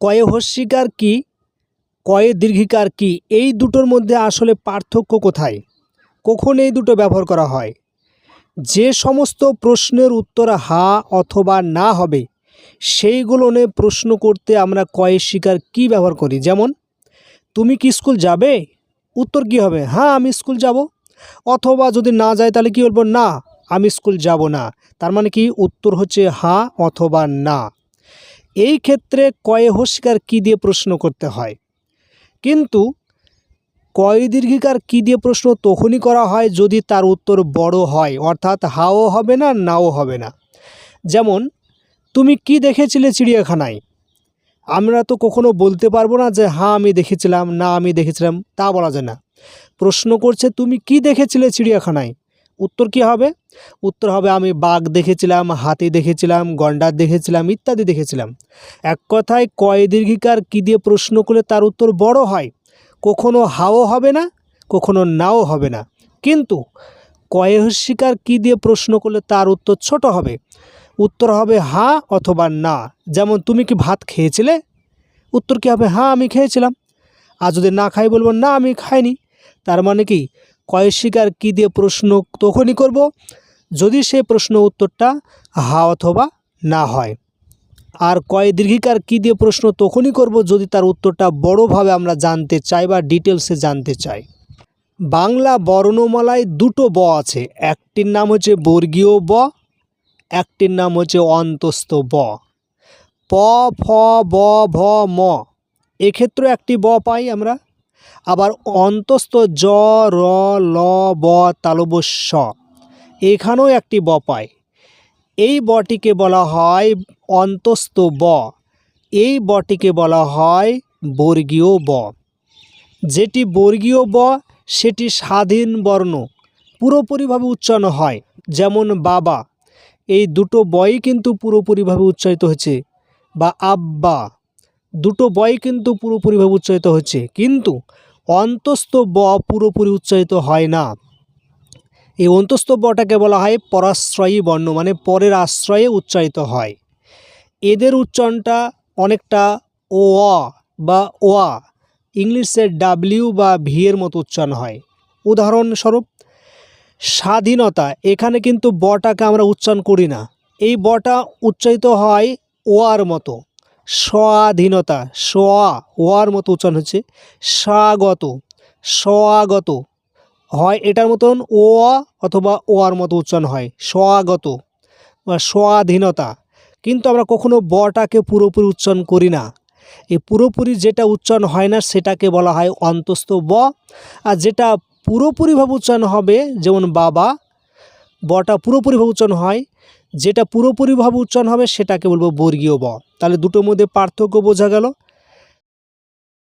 কয়ে হস্যিকার কি, কয়ে দীর্ঘিকার কি, এই দুটোর মধ্যে আসলে পার্থক্য কোথায়? কখন এই দুটো ব্যবহার করা হয়? যে সমস্ত প্রশ্নের উত্তর হা অথবা না হবে, সেইগুলো নিয়ে প্রশ্ন করতে আমরা কয়ে শিকার কি ব্যবহার করি? যেমন, তুমি কি স্কুল যাবে? উত্তর কি হবে? হ্যাঁ আমি স্কুল যাব। অথবা যদি না যায় তাহলে কি বলব? না, আমি স্কুল যাব না। তার মানে কি? উত্তর হচ্ছে হ্যাঁ অথবা না। এই ক্ষেত্রে কয়ে হস্যিকার কি দিয়ে প্রশ্ন করতে হয়? কিন্তু কয় দীর্ঘিকার কি দিয়ে প্রশ্ন তখনই করা হয় যদি তার উত্তর বড় হয়, অর্থাৎ হাও হবে না, নাও হবে না। যেমন, তুমি কি দেখেছিলে চিড়িয়াখানায়? আমরা তো কখনো বলতে পারব না যে হ্যাঁ আমি দেখেছিলাম, না, আমি দেখেছিলাম, তা বলা যায় না। প্রশ্ন করছে, তুমি কি দেখেছিলে চিড়িয়াখানায়? উত্তর কি হবে? উত্তর হবে, আমি বাঘ দেখেছিলাম, হাতি দেখেছিলাম, গন্ডার দেখেছিলাম, ইত্যাদি দেখেছিলাম। এক কথায়, কয় দীর্ঘিকার কী দিয়ে প্রশ্ন করলে তার উত্তর বড় হয়? কখনো হাও হবে না, কখনো নাও হবে না। কিন্তু কয়হস্যিকার কী দিয়ে প্রশ্ন করলে তার উত্তর ছোট হবে? উত্তর হবে হ্যাঁ অথবা না। যেমন, তুমি কি ভাত খেয়েছিলে? উত্তর কী হবে হ্যাঁ আমি খেয়েছিলাম। আর যদি না খাই বলব, না আমি খাইনি। তার মানে কি? কয়স্বীকার কী দিয়ে প্রশ্ন তখনই করব? যদি সে প্রশ্ন উত্তরটা হা অথবা না হয়। আর কয় দীর্ঘিকার কী দিয়ে প্রশ্ন তখনই করব যদি তার উত্তরটা বড়োভাবে আমরা জানতে চাই বা ডিটেলসে জানতে চাই? বাংলা বর্ণমালায় দুটো ব আছে। একটির নাম হচ্ছে বর্গীয় ব, একটির নাম হচ্ছে অন্তস্থ ব। প, ফ, ব, ভ, ম। এক্ষেত্রে একটি ব পাই আমরা। আবার অন্তস্থ জ, র, ল, ব তালব স এখানেও একটি ব পায়। এই বটিকে বলা হয় অন্তস্থ ব। এই বটিকে বলা হয় বর্গীয় ব। যেটি বর্গীয় ব, সেটি স্বাধীন বর্ণ। পুরোপুরিভাবে উচ্চারণ হয়, যেমন বাবা। এই দুটো বই কিন্তু পুরোপুরিভাবে উচ্চারিত হচ্ছে বা আব্বা। দুটো বই কিন্তু পুরোপুরিভাবে উচ্চারিত হচ্ছে। কিন্তু অন্তস্থ ব পুরোপুরি উচ্চারিত হয় না। এই অন্তস্থ বটাকে বলা হয় পরাশ্রয়ী বর্ণ মানে পরের আশ্রয়ে উচ্চারিত হয়। এদের উচ্চারণটা অনেকটা ও বা ওয়া ইংলিশের ডাব্লিউ বা ভি এর মতো উচ্চারণ হয়। উদাহরণস্বরূপ, স্বাধীনতা, এখানে কিন্তু বটাকে আমরা উচ্চারণ করি না। এই বটা উচ্চারিত হয় ওয়ার মতো। স্বাধীনতা সোয়া ওয়ার মতো উচ্চারণ হচ্ছে, স্বাগত স্বাগত। হয় এটার মতন ও অথবা ওয়ার মতো উচ্চারণ হয়, স্বাগত বা স্বাধীনতা। কিন্তু আমরা কখনো বটাকে পুরোপুরি উচ্চারণ করি না। এই পুরোপুরি যেটা উচ্চারণ হয় না, সেটাকে বলা হয় অন্তস্থ ব। আর যেটা পুরোপুরিভাবে উচ্চারণ হবে, যেমন বাবা বটা পুরোপুরিভাবে উচ্চারণ হয়। যেটা পুরোপুরিভাবে উচ্চারণ হবে সেটাকে বলব বর্গীয় ব। তাহলে দুটোর মধ্যে পার্থক্য বোঝা গেল।